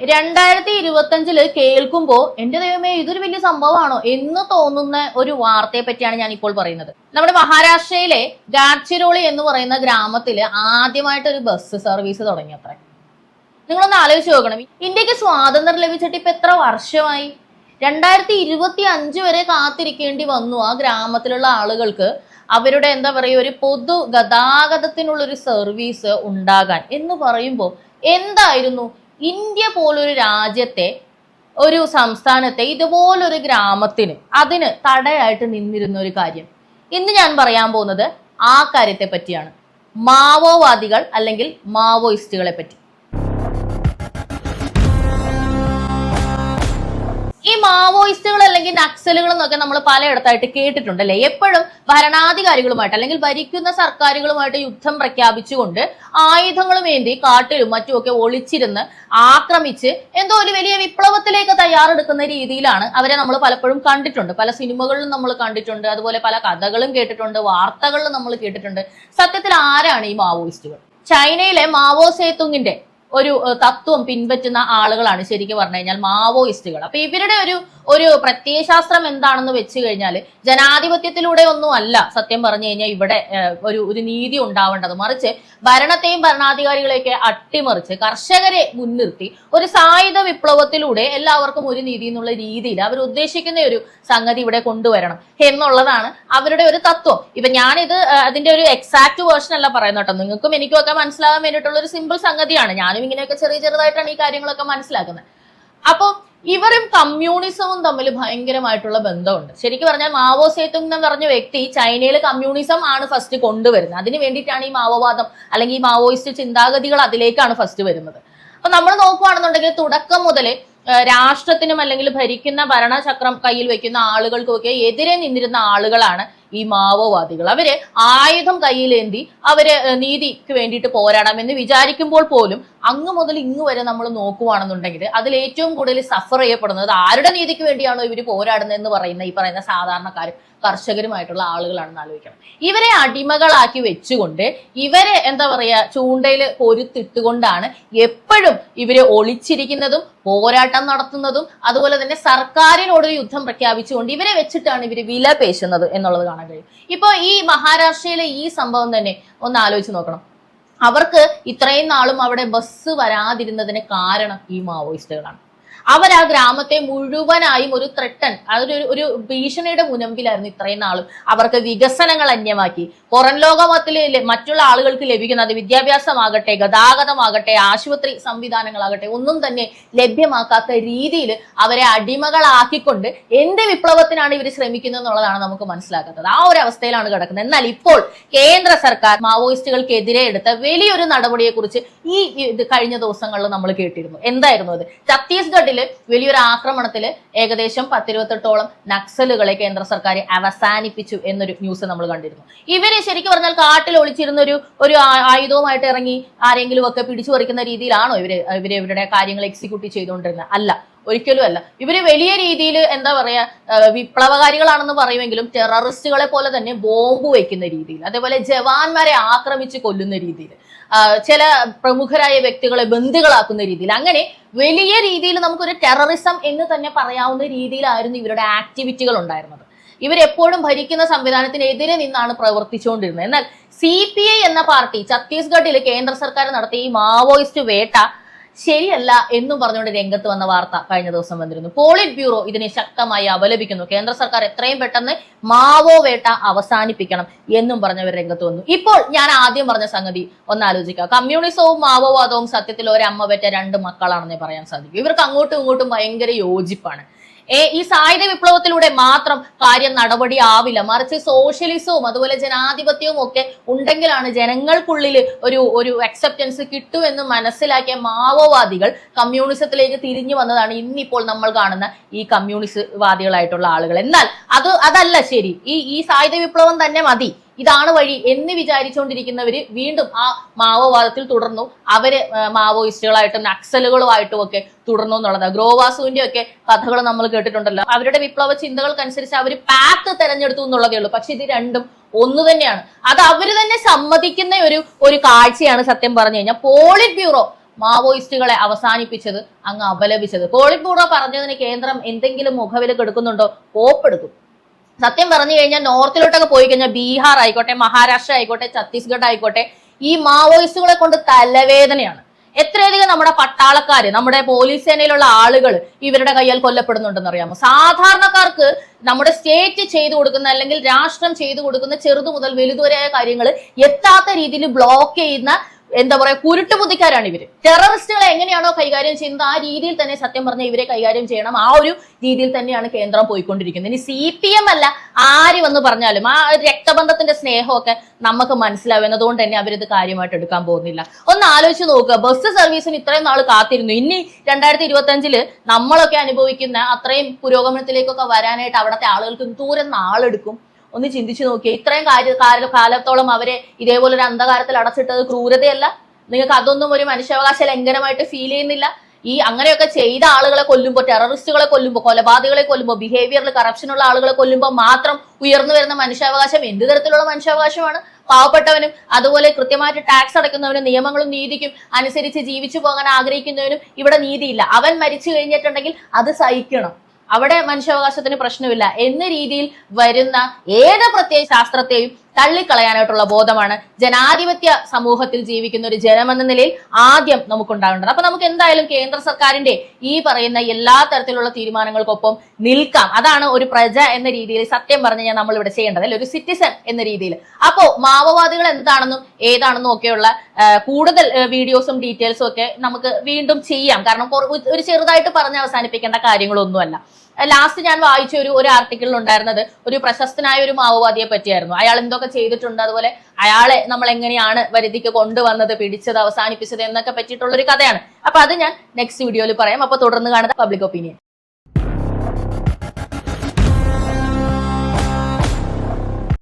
രണ്ടായിരത്തി ഇരുപത്തഞ്ചിൽ കേൾക്കുമ്പോൾ എന്റെ ദൈവമേ ഇതൊരു വലിയ സംഭവമാണോ എന്ന് തോന്നുന്ന ഒരു വാർത്തയെ പറ്റിയാണ് ഞാൻ ഇപ്പോൾ പറയുന്നത്. നമ്മുടെ മഹാരാഷ്ട്രയിലെ ഗാഡ്ചിരോളി എന്ന് പറയുന്ന ഗ്രാമത്തിൽ ആദ്യമായിട്ട് ഒരു ബസ് സർവീസ് തുടങ്ങി അത്ര നിങ്ങളൊന്ന് ആലോചിച്ച് നോക്കണം. ഇന്ത്യയ്ക്ക് സ്വാതന്ത്ര്യം ലഭിച്ചിട്ട് ഇപ്പൊ എത്ര വർഷമായി? രണ്ടായിരത്തി ഇരുപത്തി അഞ്ച് വരെ കാത്തിരിക്കേണ്ടി വന്നു ആ ഗ്രാമത്തിലുള്ള ആളുകൾക്ക് അവരുടെ എന്താ പറയുക ഒരു പൊതു ഗതാഗതത്തിനുള്ളൊരു സർവീസ് ഉണ്ടാകാൻ എന്ന് പറയുമ്പോൾ എന്തായിരുന്നു ഇന്ത്യ പോലൊരു രാജ്യത്തെ ഒരു സംസ്ഥാനത്തെ ഇതുപോലൊരു ഗ്രാമത്തിന് അതിന് തടയായിട്ട് നിന്നിരുന്ന ഒരു കാര്യം. ഇന്ന് ഞാൻ പറയാൻ പോകുന്നത് ആ കാര്യത്തെ പറ്റിയാണ് മാവോവാദികൾ അല്ലെങ്കിൽ മാവോയിസ്റ്റുകളെ പറ്റി മാവോയിസ്റ്റുകൾ അല്ലെങ്കിൽ നക്സലുകൾ എന്നൊക്കെ നമ്മൾ പലയിടത്തായിട്ട് കേട്ടിട്ടുണ്ടല്ലേ? എപ്പോഴും ഭരണാധികാരികളുമായിട്ട് അല്ലെങ്കിൽ ഭരിക്കുന്ന സർക്കാരുകളുമായിട്ട് യുദ്ധം പ്രഖ്യാപിച്ചുകൊണ്ട് ആയുധങ്ങളും ഏന്തി കാട്ടിലും മറ്റുമൊക്കെ ഒളിച്ചിരുന്ന് ആക്രമിച്ച് എന്തോ ഒരു വലിയ വിപ്ലവത്തിലേക്ക് തയ്യാറെടുക്കുന്ന രീതിയിലാണ് അവരെ നമ്മൾ പലപ്പോഴും കണ്ടിട്ടുണ്ട്. പല സിനിമകളിലും നമ്മൾ കണ്ടിട്ടുണ്ട്. അതുപോലെ പല കഥകളും കേട്ടിട്ടുണ്ട്. വാർത്തകളിലും നമ്മൾ കേട്ടിട്ടുണ്ട്. സത്യത്തിൽ ആരാണ് ഈ മാവോയിസ്റ്റുകൾ? ചൈനയിലെ മാവോ സേതുങ്ങിന്റെ ഒരു തത്വം പിൻപറ്റുന്ന ആളുകളാണ് ശരിക്കും പറഞ്ഞു കഴിഞ്ഞാൽ മാവോയിസ്റ്റുകൾ. അപ്പൊ ഇവരുടെ ഒരു ഒരു പ്രത്യയശാസ്ത്രം എന്താണെന്ന് വെച്ച് കഴിഞ്ഞാൽ ജനാധിപത്യത്തിലൂടെ ഒന്നും അല്ല സത്യം പറഞ്ഞു കഴിഞ്ഞാൽ ഇവിടെ ഒരു ഒരു നീതി ഉണ്ടാവേണ്ടത്. മറിച്ച് ഭരണത്തെയും ഭരണാധികാരികളെയൊക്കെ അട്ടിമറിച്ച് കർഷകരെ മുൻനിർത്തി ഒരു സായുധ വിപ്ലവത്തിലൂടെ എല്ലാവർക്കും ഒരു നീതി എന്നുള്ള രീതിയിൽ അവർ ഉദ്ദേശിക്കുന്ന ഒരു സംഗതി ഇവിടെ കൊണ്ടുവരണം എന്നുള്ളതാണ് അവരുടെ ഒരു തത്വം. ഇപ്പൊ ഞാനിത് അതിന്റെ ഒരു എക്സാക്ട് വേർഷൻ അല്ല പറയുന്നത് കേട്ടോ. നിങ്ങൾക്കും എനിക്കും ഒക്കെ മനസ്സിലാകാൻ വേണ്ടിയിട്ടുള്ള ഒരു സിമ്പിൾ സംഗതിയാണ്. ഞാനും ഇങ്ങനെയൊക്കെ ചെറിയ ചെറുതായിട്ടാണ് ഈ കാര്യങ്ങളൊക്കെ മനസ്സിലാക്കുന്നത്. അപ്പോൾ ഇവരും കമ്മ്യൂണിസവും തമ്മിൽ ഭയങ്കരമായിട്ടുള്ള ബന്ധമുണ്ട്. ശരിക്കും പറഞ്ഞാൽ മാവോ സേതുങ് എന്ന് പറഞ്ഞ വ്യക്തി ചൈനയിൽ കമ്മ്യൂണിസം ആണ് ഫസ്റ്റ് കൊണ്ടുവരുന്നത്. അതിന് വേണ്ടിയിട്ടാണ് ഈ മാവോവാദം അല്ലെങ്കിൽ ഈ മാവോയിസ്റ്റ് ചിന്താഗതികൾ അതിലേക്കാണ് ഫസ്റ്റ് വരുന്നത്. അപ്പൊ നമ്മൾ നോക്കുകയാണെന്നുണ്ടെങ്കിൽ തുടക്കം മുതൽ രാഷ്ട്രത്തിനും അല്ലെങ്കിൽ ഭരിക്കുന്ന ഭരണചക്രം കയ്യിൽ വെക്കുന്ന ആളുകൾക്കുമൊക്കെ എതിരെ നിന്നിരുന്ന ആളുകളാണ് ഈ മാവോവാദികൾ. അവർ ആയുധം കയ്യിലേന്തി അവർ നീതിക്ക് വേണ്ടിയിട്ട് പോരാടാമെന്ന് വിചാരിക്കുമ്പോൾ പോലും അങ്ങ് മുതൽ ഇങ്ങ് വരെ നമ്മൾ നോക്കുവാണെന്നുണ്ടെങ്കിൽ അതിൽ ഏറ്റവും കൂടുതൽ സഫർ ചെയ്യപ്പെടുന്നത് ആരുടെ നീതിക്ക് വേണ്ടിയാണോ ഇവർ പോരാടുന്നത് എന്ന് പറയുന്ന ഈ പറയുന്ന സാധാരണക്കാരും കർഷകരുമായിട്ടുള്ള ആളുകളാണെന്ന് ആലോചിക്കണം. ഇവരെ അടിമകളാക്കി വെച്ചുകൊണ്ട് ഇവരെ എന്താ പറയുക ചൂണ്ടയിൽ പൊരുത്തിട്ടുകൊണ്ടാണ് എപ്പോഴും ഇവരെ ഒളിച്ചിരിക്കുന്നതും പോരാട്ടം നടത്തുന്നതും അതുപോലെ തന്നെ സർക്കാരിനോട് യുദ്ധം പ്രഖ്യാപിച്ചുകൊണ്ട് ഇവരെ വെച്ചിട്ടാണ് ഇവർ വില പേശുന്നത് എന്നുള്ളത് കാണാൻ കഴിയും. ഇപ്പൊ ഈ മഹാരാഷ്ട്രയിലെ ഈ സംഭവം തന്നെ ഒന്ന് ആലോചിച്ച് നോക്കണം. അവർക്ക് ഇത്രയും നാളും അവിടെ ബസ് വരാതിരുന്നതിന് കാരണം ഈ മാവോയിസ്റ്റുകളാണ്. അവർ ആ ഗ്രാമത്തെ മുഴുവനായും ഒരു ത്രട്ടൻ അതൊരു ഒരു ഭീഷണിയുടെ മുനമ്പിലായിരുന്നു ഇത്രയും നാളും. അവർക്ക് വികസനങ്ങൾ അന്യമാക്കി. പുറം ലോകത്തിൽ മറ്റുള്ള ആളുകൾക്ക് ലഭിക്കുന്ന അത് വിദ്യാഭ്യാസമാകട്ടെ ഗതാഗതമാകട്ടെ ആശുപത്രി സംവിധാനങ്ങളാകട്ടെ ഒന്നും തന്നെ ലഭ്യമാക്കാത്ത രീതിയിൽ അവരെ അടിമകളാക്കിക്കൊണ്ട് എന്ത് വിപ്ലവത്തിനാണ് ഇവർ ശ്രമിക്കുന്നത് എന്നുള്ളതാണ് നമുക്ക് മനസ്സിലാക്കാത്തത്. ആ ഒരു അവസ്ഥയിലാണ് കിടക്കുന്നത്. എന്നാൽ ഇപ്പോൾ കേന്ദ്ര സർക്കാർ മാവോയിസ്റ്റുകൾക്കെതിരെ എടുത്ത വലിയൊരു നടപടിയെക്കുറിച്ച് ഈ ഇത് കഴിഞ്ഞ ദിവസങ്ങളിൽ നമ്മൾ കേട്ടിരുന്നു. എന്തായിരുന്നു അത്? ഛത്തീസ്ഗഡിൽ വലിയൊരു ആക്രമണത്തിൽ ഏകദേശം പത്തിരുപത്തെട്ടോളം നക്സലുകളെ കേന്ദ്ര സർക്കാർ അവസാനിപ്പിച്ചു എന്നൊരു ന്യൂസ് നമ്മൾ കണ്ടിരുന്നു. ഇവർ ശരിക്കും പറഞ്ഞാൽ കാട്ടിൽ ഒളിച്ചിരുന്ന ഒരു ഒരു ആയുധവുമായിട്ട് ഇറങ്ങി ആരെങ്കിലും ഒക്കെ പിടിച്ചു പറിക്കുന്ന രീതിയിലാണോ ഇവർ ഇവർ ഇവരുടെ കാര്യങ്ങൾ എക്സിക്യൂട്ട് ചെയ്തുകൊണ്ടിരുന്നത്? അല്ല. ഒരിക്കലും അല്ല. ഇവർ വലിയ രീതിയിൽ എന്താ പറയാ വിപ്ലവകാരികളാണെന്ന് പറയുമെങ്കിലും ടെററിസ്റ്റുകളെ പോലെ തന്നെ ബോംബ് വയ്ക്കുന്ന രീതിയിൽ അതേപോലെ ജവാന്മാരെ ആക്രമിച്ച് കൊല്ലുന്ന രീതിയിൽ. ചില പ്രമുഖരായ വ്യക്തികളെ ബന്ദികളാക്കുന്ന രീതിയിൽ. അങ്ങനെ വലിയ രീതിയിൽ നമുക്കൊരു ടെററിസം എന്ന് തന്നെ പറയാവുന്ന രീതിയിലായിരുന്നു ഇവരുടെ ആക്ടിവിറ്റികൾ ഉണ്ടായിരുന്നത്. ഇവരെപ്പോഴും ഭരിക്കുന്ന സംവിധാനത്തിനെതിരെ നിന്നാണ് പ്രവർത്തിച്ചുകൊണ്ടിരുന്നത്. എന്നാൽ സി എന്ന പാർട്ടി ഛത്തീസ്ഗഡിൽ കേന്ദ്ര സർക്കാർ നടത്തിയ ഈ മാവോയിസ്റ്റ് വേട്ട ശരിയല്ല എന്നും പറഞ്ഞുകൊണ്ട് രംഗത്ത് വന്ന വാർത്ത കഴിഞ്ഞ ദിവസം വന്നിരുന്നു. പോളിറ്റ് ബ്യൂറോ ഇതിനെ ശക്തമായി അപലപിക്കുന്നു. കേന്ദ്ര സർക്കാർ എത്രയും പെട്ടെന്ന് മാവോ വേട്ട അവസാനിപ്പിക്കണം എന്നും പറഞ്ഞവർ രംഗത്ത് വന്നു. ഇപ്പോൾ ഞാൻ ആദ്യം പറഞ്ഞ സംഗതി ഒന്ന് ആലോചിക്കുക കമ്മ്യൂണിസവും മാവോവാദവും സത്യത്തിൽ ഒരമ്മ പെറ്റ രണ്ട് മക്കളാണെന്നേ പറയാൻ സാധിക്കും. ഇവർക്ക് അങ്ങോട്ടും ഇങ്ങോട്ടും ഭയങ്കര യോജിപ്പാണ്. ഏ, ഈ സായുധ വിപ്ലവത്തിലൂടെ മാത്രം കാര്യം നടപടി ആവില്ല മറിച്ച് സോഷ്യലിസവും അതുപോലെ ജനാധിപത്യവും ഒക്കെ ഉണ്ടെങ്കിലാണ് ജനങ്ങൾക്കുള്ളിൽ ഒരു ഒരു അക്സെപ്റ്റൻസ് കിട്ടുമെന്ന് മനസ്സിലാക്കിയ മാവോവാദികൾ കമ്മ്യൂണിസത്തിലേക്ക് തിരിഞ്ഞു വന്നതാണ് ഇന്നിപ്പോൾ നമ്മൾ കാണുന്ന ഈ കമ്മ്യൂണിസ്റ്റ് വാദികളായിട്ടുള്ള ആളുകൾ. എന്നാൽ അത് അതല്ല ശരി. ഈ ഈ സായുധ വിപ്ലവം തന്നെ മതി. ഇതാണ് വഴി എന്ന് വിചാരിച്ചുകൊണ്ടിരിക്കുന്നവര് വീണ്ടും ആ മാവോവാദത്തിൽ തുടർന്നു. അവർ മാവോയിസ്റ്റുകളായിട്ടും നക്സലുകളുമായിട്ടും ഒക്കെ തുടർന്നു എന്നുള്ളത് ഗ്രോവാസുവിന്റെ ഒക്കെ കഥകൾ നമ്മൾ കേട്ടിട്ടുണ്ടല്ലോ. അവരുടെ വിപ്ലവ ചിന്തകൾക്കനുസരിച്ച് അവർ പാത്ത് തെരഞ്ഞെടുത്തു എന്നുള്ളതേ ഉള്ളൂ. പക്ഷെ ഇത് രണ്ടും ഒന്ന് തന്നെയാണ്. അത് അവർ തന്നെ സമ്മതിക്കുന്ന ഒരു ഒരു കാഴ്ചയാണ് സത്യം പറഞ്ഞു കഴിഞ്ഞാൽ പോളിറ്റ് ബ്യൂറോ മാവോയിസ്റ്റുകളെ അവസാനിപ്പിച്ചത് അങ്ങ് അപലപിച്ചത്. പോളിറ്റ് ബ്യൂറോ പറഞ്ഞതിന് കേന്ദ്രം എന്തെങ്കിലും മുഖവിലക്കെടുക്കുന്നുണ്ടോ കോപ്പെടുക്കും സത്യം പറഞ്ഞു കഴിഞ്ഞാൽ നോർത്തിലോട്ടൊക്കെ പോയി കഴിഞ്ഞാൽ ബീഹാർ ആയിക്കോട്ടെ മഹാരാഷ്ട്ര ആയിക്കോട്ടെ ഛത്തീസ്ഗഡ് ആയിക്കോട്ടെ ഈ മാവോയിസ്റ്റുകളെ കൊണ്ട് തലവേദനയാണ്. എത്രയധികം നമ്മുടെ പട്ടാളക്കാര് നമ്മുടെ പോലീസ് സേനയിലുള്ള ആളുകൾ ഇവരുടെ കയ്യാൽ കൊല്ലപ്പെടുന്നുണ്ടെന്ന് അറിയാമോ? സാധാരണക്കാർക്ക് നമ്മുടെ സ്റ്റേറ്റ് ചെയ്തു കൊടുക്കുന്ന അല്ലെങ്കിൽ രാഷ്ട്രം ചെയ്തു കൊടുക്കുന്ന ചെറുതു മുതൽ വലുതുവരെയായ കാര്യങ്ങൾ എത്താത്ത രീതിയിൽ ബ്ലോക്ക് ചെയ്യുന്ന എന്താ പറയാ കുരുട്ടുബുദ്ധിക്കാരാണ് ഇവർ. ടെററിസ്റ്റുകളെ എങ്ങനെയാണോ കൈകാര്യം ചെയ്യുന്നത് ആ രീതിയിൽ തന്നെ സത്യം പറഞ്ഞ ഇവരെ കൈകാര്യം ചെയ്യണം. ആ ഒരു രീതിയിൽ തന്നെയാണ് കേന്ദ്രം പോയിക്കൊണ്ടിരിക്കുന്നത്. ഇനി സി പി എം അല്ല ആര് വന്ന് പറഞ്ഞാലും ആ രക്തബന്ധത്തിന്റെ സ്നേഹമൊക്കെ നമുക്ക് മനസ്സിലാവും. എന്നതുകൊണ്ട് തന്നെ അവരിത് കാര്യമായിട്ട് എടുക്കാൻ പോകുന്നില്ല. ഒന്ന് ആലോചിച്ച് നോക്കുക. ബസ് സർവീസിന് ഇത്രയും നാൾ കാത്തിരുന്നു. ഇനി രണ്ടായിരത്തി ഇരുപത്തി അഞ്ചിൽ നമ്മളൊക്കെ അനുഭവിക്കുന്ന അത്രയും പുരോഗമനത്തിലേക്കൊക്കെ വരാനായിട്ട് അവിടുത്തെ ആളുകൾക്ക് ദൂരം നാളെടുക്കും? ഒന്ന് ചിന്തിച്ചു നോക്കിയേ. ഇത്രയും കാര്യ കാല- കാലത്തോളം അവരെ ഇതേപോലെ ഒരു അന്ധകാരത്തിൽ അടച്ചിട്ടത് ക്രൂരതയല്ല. നിങ്ങൾക്ക് അതൊന്നും ഒരു മനുഷ്യാവകാശ ലംഘനമായിട്ട് ഫീൽ ചെയ്യുന്നില്ല. ഈ അങ്ങനെയൊക്കെ ചെയ്ത ആളുകളെ കൊല്ലുമ്പോൾ ടെററിസ്റ്റുകളെ കൊല്ലുമ്പോൾ കൊലപാതകളെ കൊല്ലുമ്പോൾ ബിഹേവിയറിൽ കറപ്ഷനുള്ള ആളുകളെ കൊല്ലുമ്പോൾ മാത്രം ഉയർന്നു വരുന്ന മനുഷ്യാവകാശം എന്ത് തരത്തിലുള്ള മനുഷ്യാവകാശമാണ്? പാവപ്പെട്ടവനും അതുപോലെ കൃത്യമായിട്ട് ടാക്സ് അടയ്ക്കുന്നവനും നിയമങ്ങളും നീതിക്കും അനുസരിച്ച് ജീവിച്ചു പോകാൻ ആഗ്രഹിക്കുന്നവനും ഇവിടെ നീതിയില്ല. അവൻ മരിച്ചു കഴിഞ്ഞിട്ടുണ്ടെങ്കിൽ അത് സഹിക്കണം. അവിടെ മനുഷ്യാവകാശത്തിന് പ്രശ്നമില്ല. എന്ന രീതിയിൽ വരുന്ന ഏത് പ്രത്യേക ശാസ്ത്രത്തെയും തള്ളിക്കളയാനായിട്ടുള്ള ബോധമാണ് ജനാധിപത്യ സമൂഹത്തിൽ ജീവിക്കുന്ന ഒരു ജനമെന്ന നിലയിൽ ആദ്യം നമുക്കുണ്ടാകേണ്ടത്. അപ്പൊ നമുക്ക് എന്തായാലും കേന്ദ്ര സർക്കാരിന്റെ ഈ പറയുന്ന എല്ലാ തരത്തിലുള്ള തീരുമാനങ്ങൾക്കൊപ്പം നിൽക്കാം. അതാണ് ഒരു പ്രജ എന്ന രീതിയിൽ സത്യം പറഞ്ഞു കഴിഞ്ഞാൽ നമ്മൾ ഇവിടെ ചെയ്യേണ്ടത് അല്ലെ? ഒരു സിറ്റിസൺ എന്ന രീതിയിൽ. അപ്പോ മാവോവാദികൾ എന്താണെന്നും ഏതാണെന്നും ഒക്കെയുള്ള കൂടുതൽ വീഡിയോസും ഡീറ്റെയിൽസും ഒക്കെ നമുക്ക് വീണ്ടും ചെയ്യാം. കാരണം ഒരു ചെറുതായിട്ട് പറഞ്ഞ് അവസാനിപ്പിക്കേണ്ട കാര്യങ്ങളൊന്നുമല്ല. ലാസ്റ്റ് ഞാൻ വായിച്ച ഒരു ഒരു ആർട്ടിക്കിളിൽ ഉണ്ടായിരുന്നത് ഒരു പ്രശസ്തനായ ഒരു മാവോവാദിയെ പറ്റിയായിരുന്നു. അയാൾ എന്തൊക്കെ ചെയ്തിട്ടുണ്ട് അതുപോലെ അയാളെ നമ്മൾ എങ്ങനെയാണ് വരുതിക്ക് കൊണ്ടുവന്നത് പിടിച്ചത് അവസാനിപ്പിച്ചത് എന്നൊക്കെ പറ്റിയിട്ടുള്ള ഒരു കഥയാണ്. അപ്പൊ അത് ഞാൻ നെക്സ്റ്റ് വീഡിയോയിൽ പറയാം. അപ്പൊ തുടർന്ന് കാണുന്ന പബ്ലിക് ഒപ്പീനിയൻ